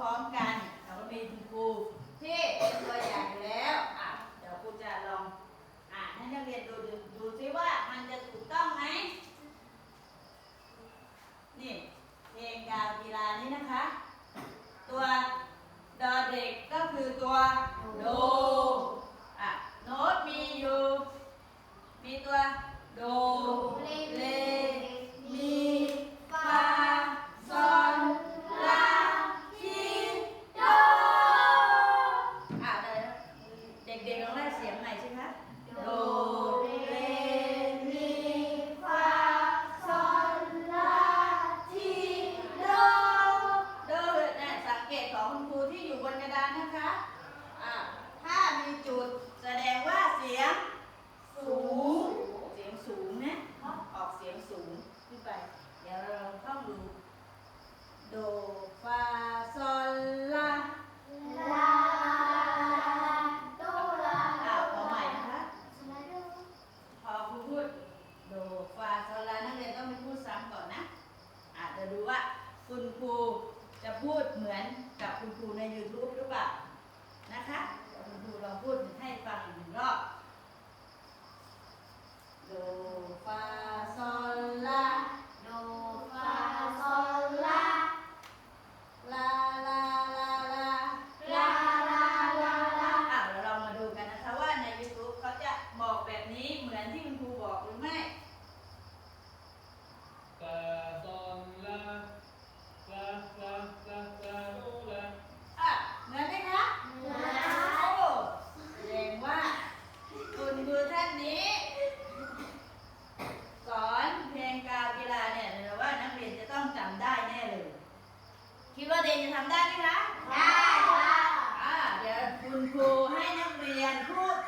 พร้อมๆกันเราก็มีคุณครูที่เป็นตัวอย่างแล้วอะเดี๋ยวครูจะลองอ่านให้นักเรียนดูดูดูซิว่ามันจะถูกต้องไหมนี่เพลงกาวกีฬานี่นะคะ ตัวดอเด็กก็คือตัวโดอะโน้ตมีอยู่มีตัวโดเลมีฟา เด็กจะทำได้ไหมคะ ได้ค่ะเดี๋ยวคุณครูให้นักเรียนพูด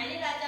María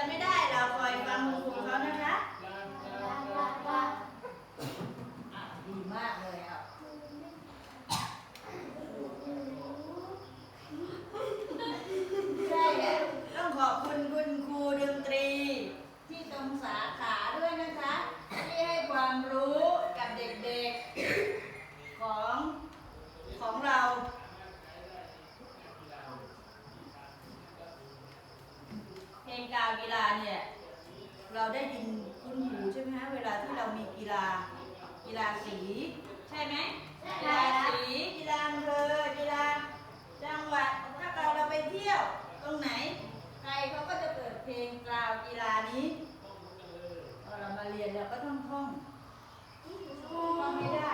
ฬากีฬาเนี่ยเราได้ยินคุณนหูใช่ไหมฮะเวลาที่เรามีกีฬากีฬาสี ใช่ไหมกีฬาสีกีฬาอำเภอกีฬาจังหวัดถ้าเราเราไปเที่ยวตรงไหนใครเขาก็จะเปิดเพลงกล่าวกีฬานี้พอเรามาเรียนเราก็ต้องท่องท่องไม่ได้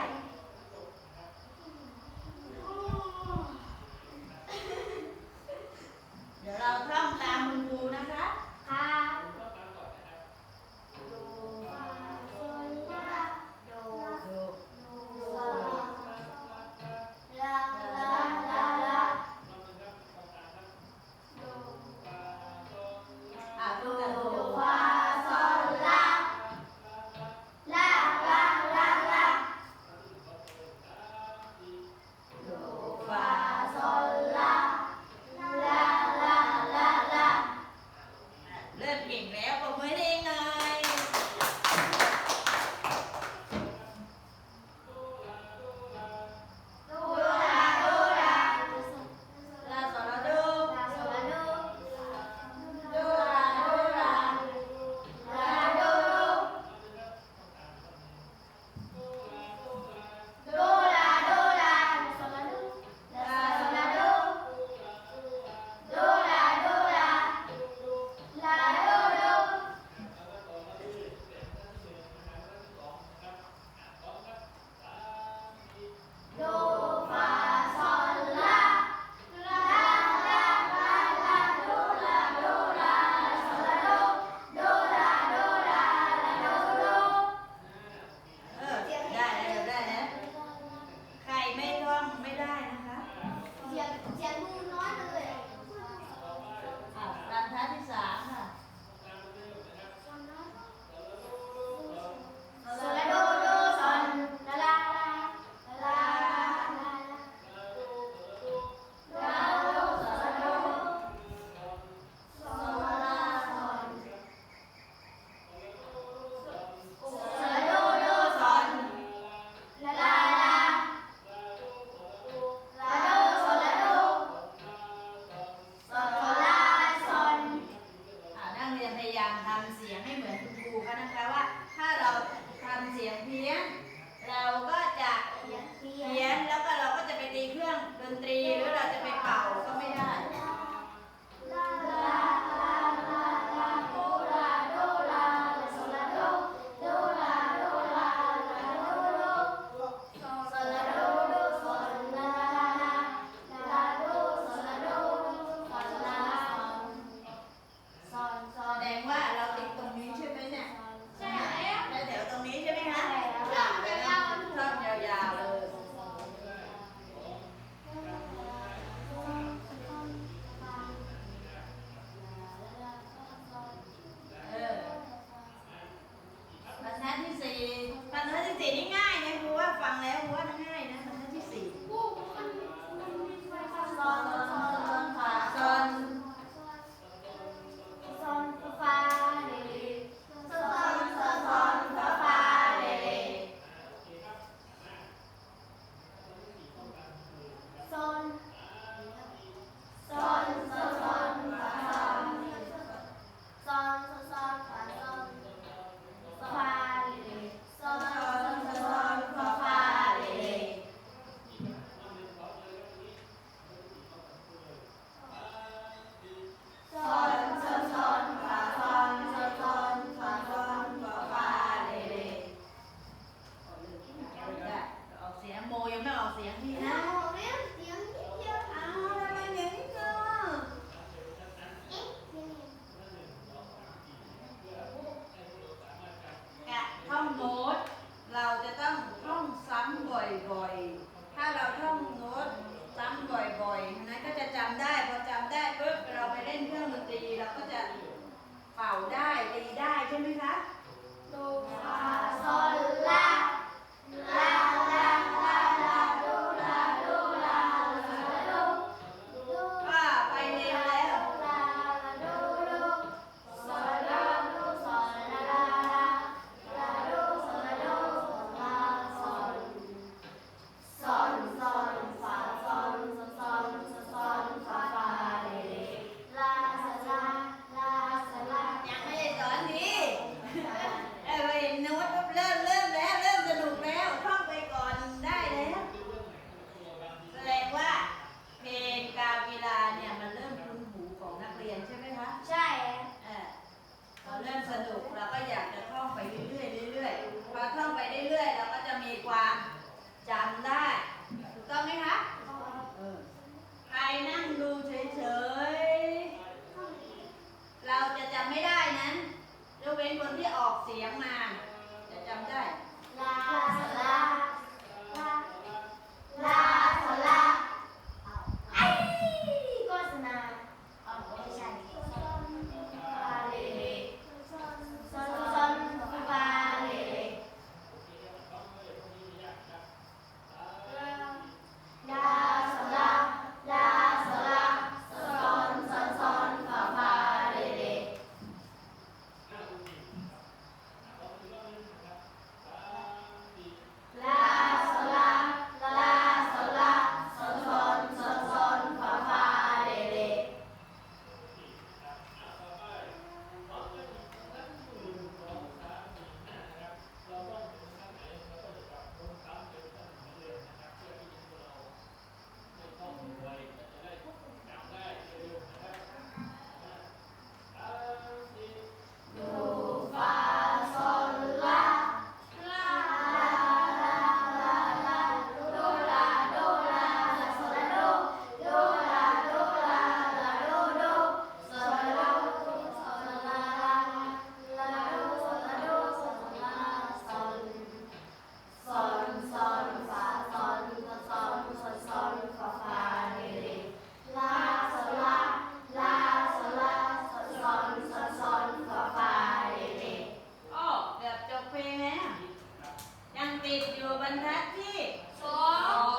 บรรทัดที่สอ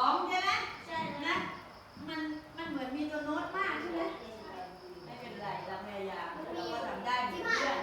งใช่ไหมใช่นะมันมันเหมือนมีตัวโน้ตมากใช่ไหมไม่เป็นไรเราพยายามเราก็ทำได้เหมือนเพื่อน